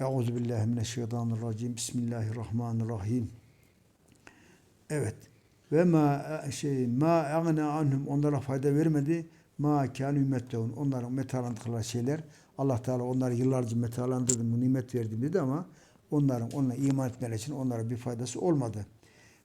Euzu billahi mineşşeytanirracim. Bismillahirrahmanirrahim. Evet. Ve ma e, şey ma agna anhum onlara fayda vermedi. Ma kanu metteun. Onların metalandıkları şeyler Allah Teala onları yıllarca metalandırdı, nimet verdi dedi ama onların onunla iman etmeleri için onlara bir faydası olmadı.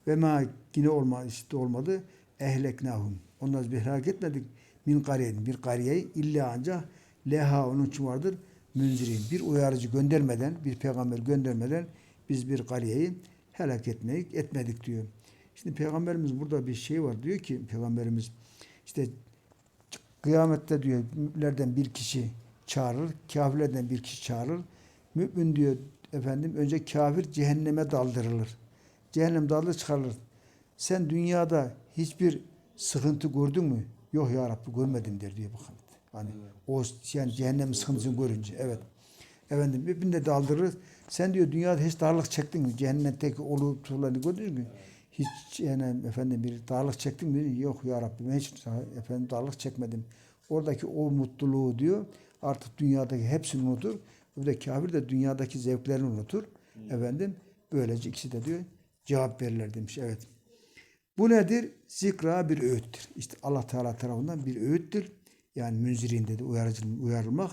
Ve ma yine olma, işte olmadı. Ehleknahum. Onları bir helak etmedik. Min kariyenin bir kariyeyi illa ancak leha onun için vardır Münzirin. Bir uyarıcı göndermeden, bir peygamber göndermeden biz bir kariyeyi helak etmedik, etmedik diyor. Şimdi peygamberimiz burada bir şey var. Diyor ki peygamberimiz işte kıyamette diyor müminlerden bir kişi çağırır, kafirlerden bir kişi çağırır. Mümin diyor efendim önce kafir cehenneme daldırılır. Cehennem daldır çıkarılır. Sen dünyada hiçbir sıkıntı gördün mü? Yok ya Rabbi görmedim der diyor bakalım. Hani o yani cehennem sıkıntısını görünce evet. Efendim mümin de daldırır. Sen diyor dünyada hiç darlık çektin mi? Cehennetteki olup tuğlarını gördün mü? Hiç yani efendim bir darlık çektin mi? Yok ya Rabbi ben hiç efendim darlık çekmedim. Oradaki o mutluluğu diyor artık dünyadaki hepsini unutur. Bir de kafir de dünyadaki zevklerini unutur. Efendim böylece ikisi de diyor cevap verirler demiş. Evet. Bu nedir? Zikra bir öğüttür. İşte Allah Teala tarafından bir öğüttür. Yani münzirin dedi uyarılmak.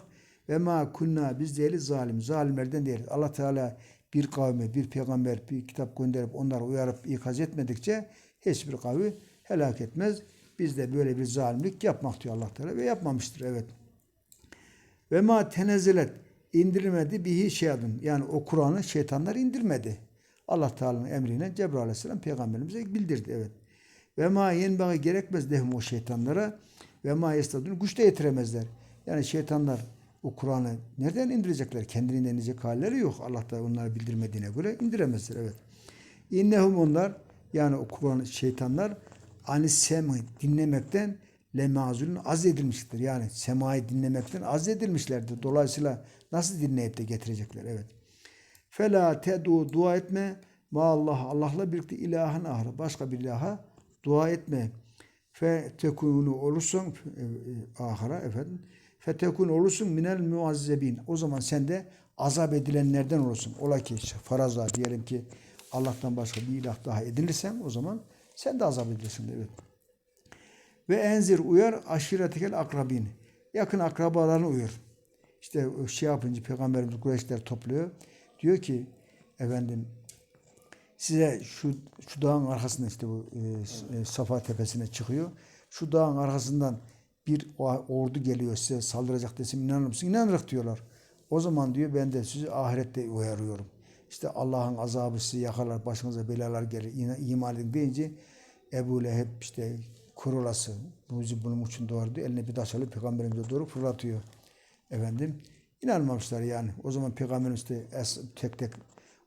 Ve ma kunna biz değiliz zalim. Zalimlerden değiliz. Allah Teala bir kavme, bir peygamber, bir kitap gönderip onları uyarıp ikaz etmedikçe hiçbir kavmi helak etmez. Biz de böyle bir zalimlik yapmak diyor Allah Teala ve yapmamıştır evet. Ve ma tenezzelet indirmedi bihi şeyadın. Yani o Kur'an'ı şeytanlar indirmedi. Allah Teala'nın emriyle Cebrail Aleyhisselam peygamberimize bildirdi evet. Ve ma yenbaği gerekmez lehum o şeytanlara ve ma yestadun güç de yetiremezler. Yani şeytanlar o Kur'an'ı nereden indirecekler? Kendiliğinden inecek halleri yok. Allah da onlara bildirmediğine göre indiremezler. Evet. İnnehum onlar yani o Kur'an şeytanlar anis semi dinlemekten lemazulun az edilmiştir. Yani semayı dinlemekten az edilmişlerdir. Dolayısıyla nasıl dinleyip de getirecekler? Evet. Fela tedu dua etme ma Allah Allah'la birlikte ilahın ahır. Başka bir ilaha dua etme. Fe tekunu olursun e, e, ahara efendim. Fe tekun olursun minel muazzebin. O zaman sen de azap edilenlerden olursun. Ola ki faraza diyelim ki Allah'tan başka bir ilah daha edinirsen o zaman sen de azap edilirsin. Evet. Ve enzir uyar aşiretekel akrabin. Yakın akrabalarını uyar. İşte şey yapınca Peygamberimiz Kureyşler topluyor. Diyor ki efendim size şu şu dağın arkasında işte bu e, Safa tepesine çıkıyor. Şu dağın arkasından bir ordu geliyor size saldıracak desem inanır mısın? İnanırız diyorlar. O zaman diyor ben de sizi ahirette uyarıyorum. İşte Allah'ın azabı sizi yakalar, başınıza belalar gelir. iman edin deyince Ebu Leheb işte kurulası bu bunun için diyor. Eline bir taş alıp peygamberimize doğru fırlatıyor. Efendim inanmamışlar yani. O zaman peygamberimiz de tek tek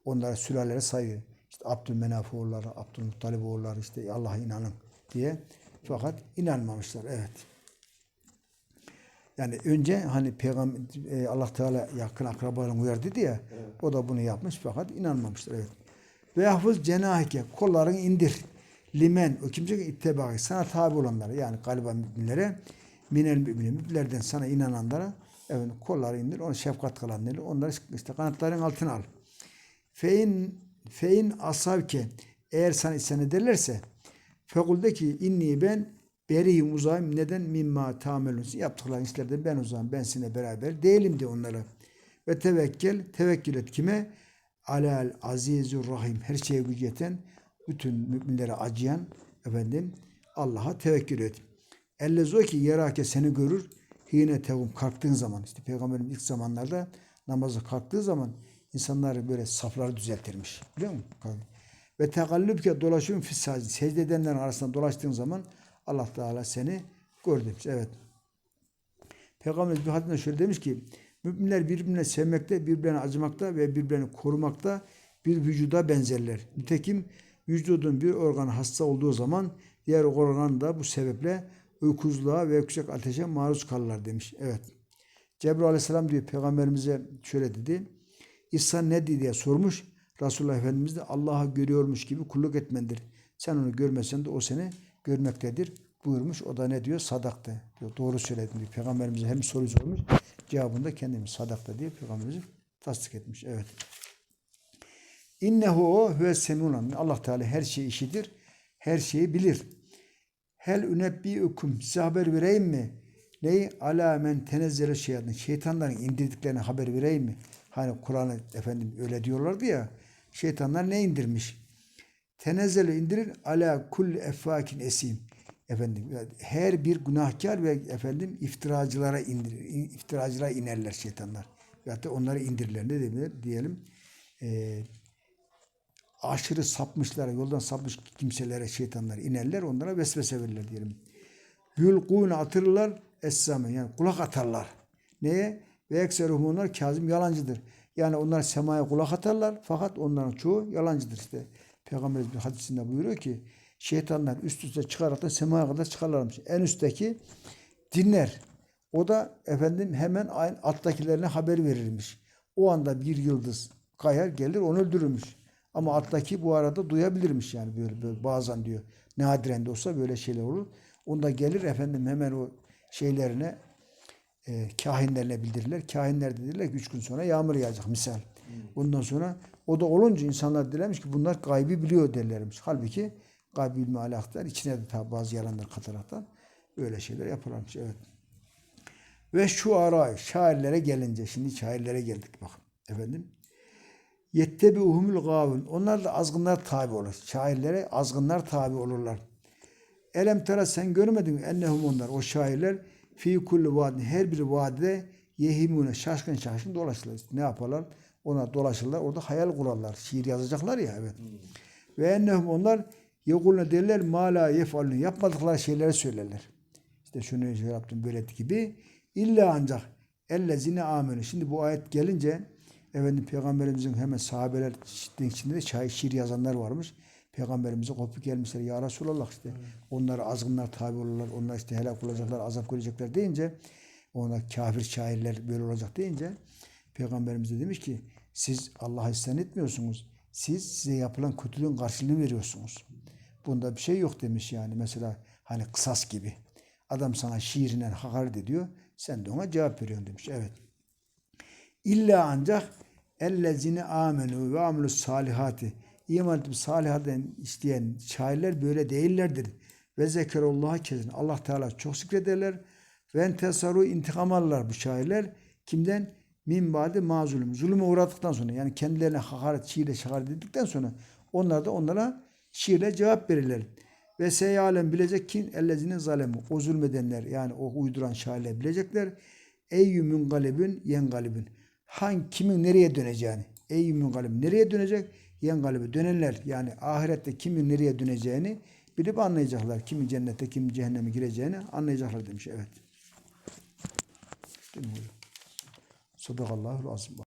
onlara sülalere sayıyor. İşte Abdülmenaf oğulları, Abdülmuttalib oğulları işte Allah'a inanın diye. Fakat inanmamışlar. Evet. Yani önce hani peygamber e, Allah Teala yakın akrabalarını uyar dedi ya. Evet. O da bunu yapmış fakat inanmamışlar. Evet. Ve hafız cenahike kollarını indir. Limen o kimse ki ittebağı sana tabi olanlara yani galiba müminlere minel müminin müminlerden sana inananlara evet kolları indir. Ona şefkat kılanları onları işte kanatların altına al. Fein fein asavke eğer sana isyan ederlerse fekul de ki inni ben beriyim uzayım neden? Mimma tamelun yaptıkları işlerden ben uzayım ben sizinle beraber değilim de onlara. Ve tevekkül tevekkül et kime? Alal azizur rahim her şeye gücü yeten bütün müminlere acıyan efendim Allah'a tevekkül et. Ellezo ki yerake seni görür hine tevum kalktığın zaman işte peygamberin ilk zamanlarda namazı kalktığı zaman insanlar böyle safları düzeltirmiş. Biliyor musun? Ve tekallübke dolaşım fissacı secde edenlerin arasında dolaştığın zaman Allah Teala seni gör demiş. Evet. Peygamberimiz bir hadisinde şöyle demiş ki müminler birbirine sevmekte, birbirine acımakta ve birbirlerini korumakta bir vücuda benzerler. Nitekim vücudun bir organı hasta olduğu zaman diğer organ da bu sebeple uykusuzluğa ve yüksek ateşe maruz kalırlar demiş. Evet. Cebrail aleyhisselam diyor peygamberimize şöyle dedi. İhsan ne diye sormuş. Resulullah Efendimiz de Allah'ı görüyormuş gibi kulluk etmendir. Sen onu görmesen de o seni görmektedir buyurmuş. O da ne diyor? Sadakta diyor. Doğru söyledin diyor. Peygamberimize hem soru sormuş. Cevabında kendimiz sadakta diye Peygamberimize tasdik etmiş. Evet. İnnehu o huve semiun Allah Teala her şeyi işidir. Her şeyi bilir. Hel ünebbiukum size haber vereyim mi? Neyi? Ala men tenezzele şeytan. Şeytanların indirdiklerini haber vereyim mi? Hani Kur'an'ı efendim öyle diyorlardı ya. Şeytanlar ne indirmiş? Tenezzele indirir ala kulli effakin esim. Efendim her bir günahkar ve efendim iftiracılara indirir. iftiracılara inerler şeytanlar. Da onları indirirler. Ne diyelim? diyelim eee aşırı sapmışlara, yoldan sapmış kimselere şeytanlar inerler, onlara vesvese verirler diyelim. Yulkûne atırlar essame yani kulak atarlar. Neye? Ve ekseruhum onlar kazım yalancıdır. Yani onlar semaya kulak atarlar fakat onların çoğu yalancıdır işte. Peygamberimiz bir hadisinde buyuruyor ki şeytanlar üst üste çıkarak da semaya kadar çıkarlarmış. En üstteki dinler. O da efendim hemen alttakilerine haber verirmiş. O anda bir yıldız kayar gelir onu öldürürmüş. Ama alttaki bu arada duyabilirmiş yani böyle, böyle bazen diyor. Nadiren de olsa böyle şeyler olur. Onda gelir efendim hemen o şeylerine e, kahinlerine bildirirler. Kahinler de dediler ki üç gün sonra yağmur yağacak misal. Ondan sonra o da olunca insanlar dilemiş ki bunlar gaybi biliyor derlermiş. Halbuki gaybi ilmi alaktan içine de tabi bazı yalanlar kataraktan öyle şeyler yapılarmış. Evet. Ve şu ara şairlere gelince şimdi şairlere geldik bakın efendim. Yettebi uhumul gavun. Onlar da azgınlar tabi olur. Şairlere azgınlar tabi olurlar. Elem tera sen görmedin mi? Ennehum onlar. O şairler fi kulli vadin. Her bir vadide yehimune şaşkın şaşkın dolaşırlar. Ne yaparlar? Ona dolaşırlar. Orada hayal kurarlar. Şiir yazacaklar ya evet. Ve ennehum onlar yekulne derler ma la yefalun. Yapmadıkları şeyleri söylerler. İşte şunu şey yaptım böyle gibi. İlla ancak ellezine amenü. Şimdi bu ayet gelince efendim peygamberimizin hemen sahabeler içinde şair şiir yazanlar varmış. Peygamberimize kopup gelmişler. Ya Resulallah işte. Onlara azgınlar tabi olurlar. Onlar işte helak olacaklar, azap görecekler deyince ona kafir şairler böyle olacak deyince Peygamberimiz de demiş ki siz Allah'a isyan etmiyorsunuz. Siz size yapılan kötülüğün karşılığını veriyorsunuz. Bunda bir şey yok demiş yani. Mesela hani kısas gibi. Adam sana şiirinden hakaret ediyor. Sen de ona cevap veriyorsun demiş. Evet. İlla ancak ellezine amenu ve amilus salihati iman edip salihaten isteyen şairler böyle değillerdir. Ve zekerullah'a kesin. Allah Teala çok zikrederler. Ve entesaru intikam alırlar bu şairler. Kimden? Min bade mazulüm. Zulüme uğradıktan sonra yani kendilerine hakaret, şiirle şakaret edildikten sonra onlar da onlara şiirle cevap verirler. Ve seyalem bilecek kim? Ellezinin zalemi. O zulmedenler yani o uyduran şairler bilecekler. Eyyümün galibün yen galibün. Hangi kimin nereye döneceğini. Eyyümün galibün nereye dönecek? Yen galibi dönenler yani ahirette kimin nereye döneceğini bilip anlayacaklar. Kimin cennete, kimin cehenneme gireceğini anlayacaklar demiş. Evet. Değil mi hocam? Azim.